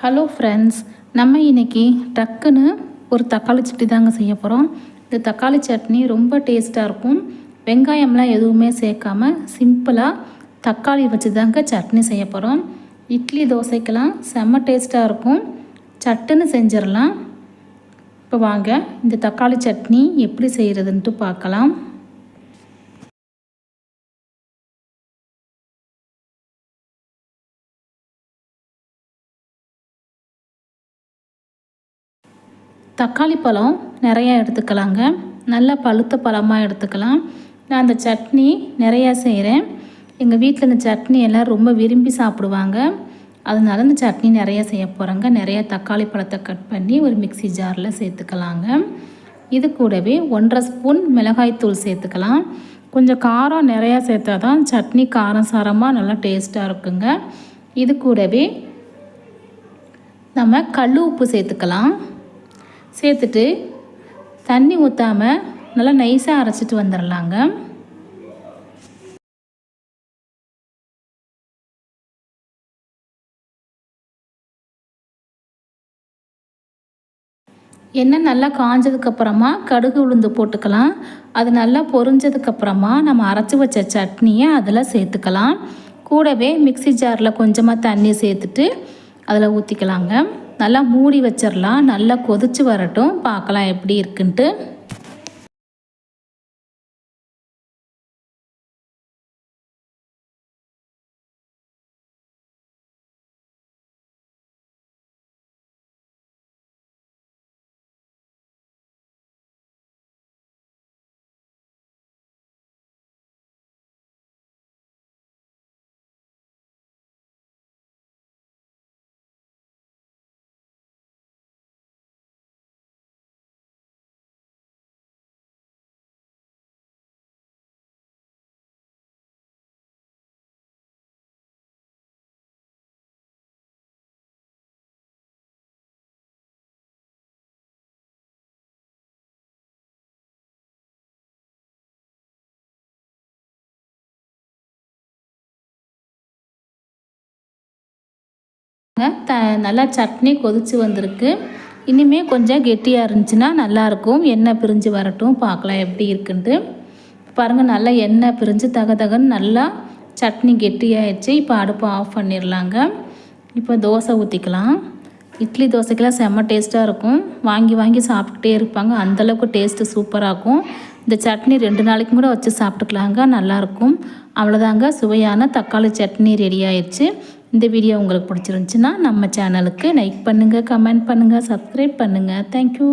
Hello friends நம்ம இன்னைக்கு டக்குன்னு ஒரு தக்காளி சட்னி தாங்க செய்ய போகிறோம் இந்த தக்காளி சட்னி ரொம்ப டேஸ்ட்டாக இருக்கும். வெங்காயம்லாம் எதுவுமே சேர்க்காம சிம்பிளாக தக்காளி வச்சு தாங்க சட்னி செய்ய போகிறோம் இட்லி தோசைக்கெல்லாம் செம்ம டேஸ்ட்டாக இருக்கும். சட்டுன்னு செஞ்சிடலாம். இப்போ வாங்க இந்த தக்காளி சட்னி எப்படி செய்கிறதுன்ட்டு பார்க்கலாம். தக்காளி பழம் நிறையா எடுத்துக்கலாங்க. நல்லா பழுத்த பழமாக எடுத்துக்கலாம். நான் அந்த சட்னி நிறையா செய்கிறேன் எங்கள் வீட்டில் இந்த சட்னி எல்லாம் ரொம்ப விரும்பி சாப்பிடுவாங்க. அதனால இந்த சட்னி நிறையா செய்ய போகிறாங்க நிறையா தக்காளி பழத்தை கட் பண்ணி ஒரு மிக்சி ஜாரில் சேர்த்துக்கலாங்க. இது கூடவே ஒன்றரை ஸ்பூன் மிளகாய்த்தூள் சேர்த்துக்கலாம். கொஞ்சம் காரம் நிறையா சேர்த்தா தான் சட்னி காரம் சாரமாக நல்லா டேஸ்ட்டாக இருக்குங்க. இது கூடவே நம்ம கல் உப்பு சேர்த்துக்கலாம். சேர்த்துட்டு தண்ணி ஊற்றாமல் நல்லா நைஸாக அரைச்சிட்டு வந்துடலாங்க எண்ணெய் நல்லா காஞ்சதுக்கப்புறமா கடுகு உளுந்து போட்டுக்கலாம். அது நல்லா பொரிஞ்சதுக்கப்புறமா நம்ம அரைச்சி வச்ச சட்னியை அதில் சேர்த்துக்கலாம். கூடவே மிக்சி ஜாரில் கொஞ்சமாக தண்ணி சேர்த்துட்டு அதில் ஊற்றிக்கலாங்க நல்லா மூடி வச்சிடலாம் நல்லா கொதிச்சு வரட்டும். பார்க்கலாம் எப்படி இருக்குன்ட்டு. த நல்லா சட்னி கொதித்து வந்திருக்கு. இனிமேல் கொஞ்சம் கெட்டியாக இருந்துச்சுன்னா நல்லாயிருக்கும். எண்ணெய் பிரிஞ்சு வரட்டும். பார்க்கலாம் எப்படி இருக்குன்ட்டு. பாருங்கள் நல்லா எண்ணெய் பிரிஞ்சு தக தகன்னு நல்லா சட்னி கெட்டியாகிடுச்சு இப்போ அடுப்பை ஆஃப் பண்ணிடலாங்க. இப்போ தோசை ஊற்றிக்கலாம் இட்லி தோசைக்கெல்லாம் செம்ம டேஸ்ட்டாக இருக்கும். வாங்கி வாங்கி சாப்பிட்டுட்டே இருப்பாங்க. அந்தளவுக்கு டேஸ்ட்டு சூப்பராக இருக்கும் இந்த சட்னி ரெண்டு நாளைக்கும் கூட வச்சு சாப்பிட்டுக்கலாங்க. நல்லாயிருக்கும். அவ்வளோதாங்க. சுவையான தக்காளி சட்னி ரெடி ஆயிடுச்சு. இந்த வீடியோ உங்களுக்கு பிடிச்சிருந்துச்சின்னா நம்ம சேனலுக்கு லைக் பண்ணுங்கள் கமெண்ட் பண்ணுங்கள் சப்ஸ்கிரைப் பண்ணுங்கள் தேங்க்யூ